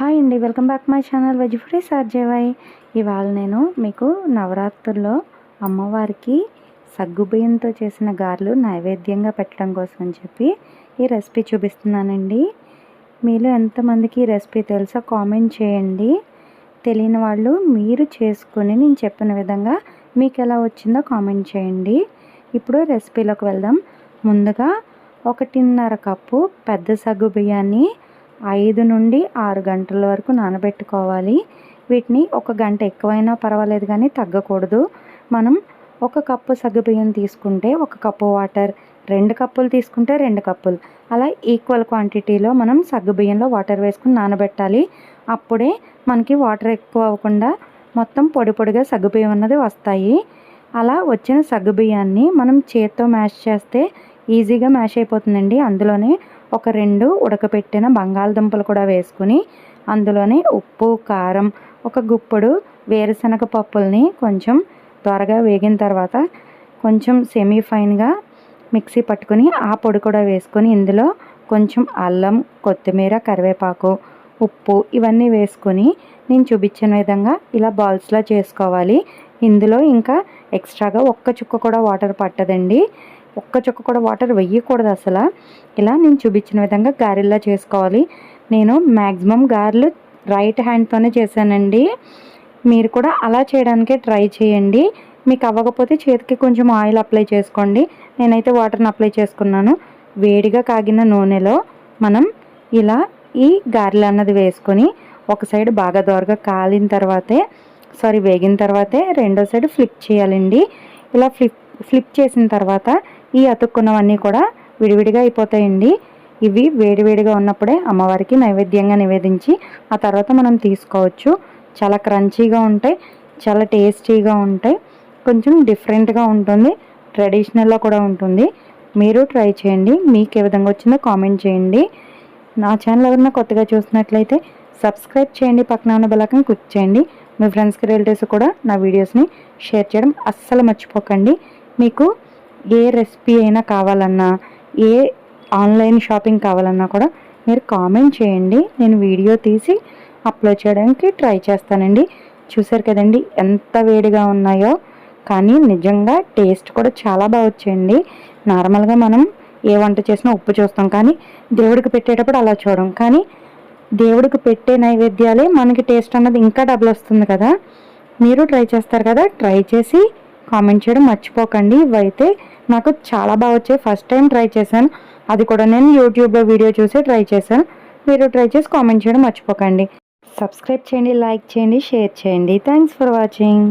Hi అండి welcome back my channel veg free సార్జేవాయ్ ఇవాళ నేను మీకు నవరాత్రుల్లో అమ్మవారికి సగ్గుబియ్యంతో చేసిన గారెలు నైవేద్యంగా పెట్టడం కోసం అని చెప్పి ఈ రెసిపీ చూపిస్తున్నానండి. మీలో ఎంతమందికి ఈ రెసిపీ తెలుసో కామెంట్ చేయండి. తెలియని వాళ్ళు మీరు చేసుకుని నేను చెప్పిన విధంగా మీకు ఎలా వచ్చిందో కామెంట్ చేయండి. ఇప్పుడు రెసిపీలోకి వెళ్దాం. ముందుగా ఒకటిన్నర కప్పు పెద్ద సగ్గు బియ్యాన్ని ఐదు నుండి ఆరు గంటల వరకు నానబెట్టుకోవాలి. వీటిని ఒక గంట ఎక్కువైనా పర్వాలేదు కానీ తగ్గకూడదు. మనం ఒక కప్పు సగ్గుబియ్యం తీసుకుంటే ఒక కప్పు వాటర్ రెండు కప్పులు తీసుకుంటే రెండు కప్పులు. అలా ఈక్వల్ క్వాంటిటీలో మనం సగ్గుబియ్యంలో వాటర్ వేసుకుని నానబెట్టాలి. అప్పుడే మనకి వాటర్ ఎక్కువ అవ్వకుండా మొత్తం పొడి పొడిగా సగ్గుబియ్యం అన్నది వస్తాయి. అలా వచ్చిన సగ్గుబియ్యాన్ని మనం చేత్తో మ్యాష్ చేస్తే ఈజీగా మ్యాష్ అయిపోతుందండి. అందులోనే ఒక రెండు ఉడకపెట్టిన బంగాళదుంపలు కూడా వేసుకుని అందులోనే ఉప్పు కారం ఒక గుప్పుడు వేరుశనగ పప్పుల్ని కొంచెం త్వరగా వేగిన తర్వాత కొంచెం సెమీ ఫైన్గా మిక్సీ పట్టుకుని ఆ పొడి కూడా వేసుకొని ఇందులో కొంచెం అల్లం కొత్తిమీర కరివేపాకు ఉప్పు ఇవన్నీ వేసుకొని నేను చూపించిన విధంగా ఇలా బాల్స్లో చేసుకోవాలి. ఇందులో ఇంకా ఎక్స్ట్రాగా ఒక్క చుక్క కూడా వాటర్ పట్టదండి. ఒక్క చుక్క కూడా వాటర్ వెయ్యకూడదు అసలు. ఇలా నేను చూపించిన విధంగా గారెల్లా చేసుకోవాలి. నేను మ్యాక్సిమం గారెలు రైట్ హ్యాండ్తోనే చేశానండి. మీరు కూడా అలా చేయడానికే ట్రై చేయండి. మీకు అవ్వకపోతే చేతికి కొంచెం ఆయిల్ అప్లై చేసుకోండి. నేనైతే వాటర్ని అప్లై చేసుకున్నాను. వేడిగా కాగిన నూనెలో మనం ఇలా ఈ గారెలు అన్నది వేసుకొని ఒక సైడ్ బాగా దోరగా కాలిన తర్వాతే సారీ వేగిన తర్వాతే రెండో సైడ్ ఫ్లిప్ చేయాలండి. ఇలా ఫ్లిప్ ఫ్లిప్ చేసిన తర్వాత ఈ అతుక్కున్నవన్నీ కూడా విడివిడిగా అయిపోతాయండి. ఇవి వేడివేడిగా ఉన్నప్పుడే అమ్మవారికి నైవేద్యంగా నివేదించి ఆ తర్వాత మనం తీసుకోవచ్చు. చాలా క్రంచీగా ఉంటాయి చాలా టేస్టీగా ఉంటాయి. కొంచెం డిఫరెంట్గా ఉంటుంది ట్రెడిషనల్లో కూడా ఉంటుంది. మీరు ట్రై చేయండి మీకు ఏ విధంగా వచ్చిందో కామెంట్ చేయండి. నా ఛానల్ ఎవరైనా కొత్తగా చూసినట్లయితే సబ్స్క్రైబ్ చేయండి పక్కన ఉన్న బలకం క్లిక్ చేయండి. మీ ఫ్రెండ్స్కి రిలేటివ్స్ కూడా నా వీడియోస్ని షేర్ చేయడం అస్సలు మర్చిపోకండి. మీకు ఏ రెసిపీ అయినా కావాలన్నా ఏ ఆన్లైన్ షాపింగ్ కావాలన్నా కూడా మీరు కామెంట్ చేయండి. నేను వీడియో తీసి అప్లోడ్ చేయడానికి ట్రై చేస్తానండి. చూసారు కదండి ఎంత వేడిగా ఉన్నాయో. కానీ నిజంగా టేస్ట్ కూడా చాలా బాగా వచ్చాయండి. నార్మల్గా మనం ఏ వంట చేసినా ఉప్పు చూస్తాం కానీ దేవుడికి పెట్టేటప్పుడు అలా చూడం. కానీ దేవుడికి పెట్టే నైవేద్యాలే మనకి టేస్ట్ అన్నది ఇంకా డబుల్ వస్తుంది కదా. మీరు ట్రై చేస్తారు కదా ట్రై చేసి కామెంట్ చేయడం మర్చిపోకండి. ఇవైతే నాకు చాలా బాగా వచ్చాయి. ఫస్ట్ టైం ట్రై చేశాను. అది కూడా నేను యూట్యూబ్లో వీడియో చూసి ట్రై చేశాను. మీరు ట్రై చేసి కామెంట్ చేయడం మర్చిపోకండి. సబ్స్క్రైబ్ చేయండి లైక్ చేయండి షేర్ చేయండి. Thanks for watching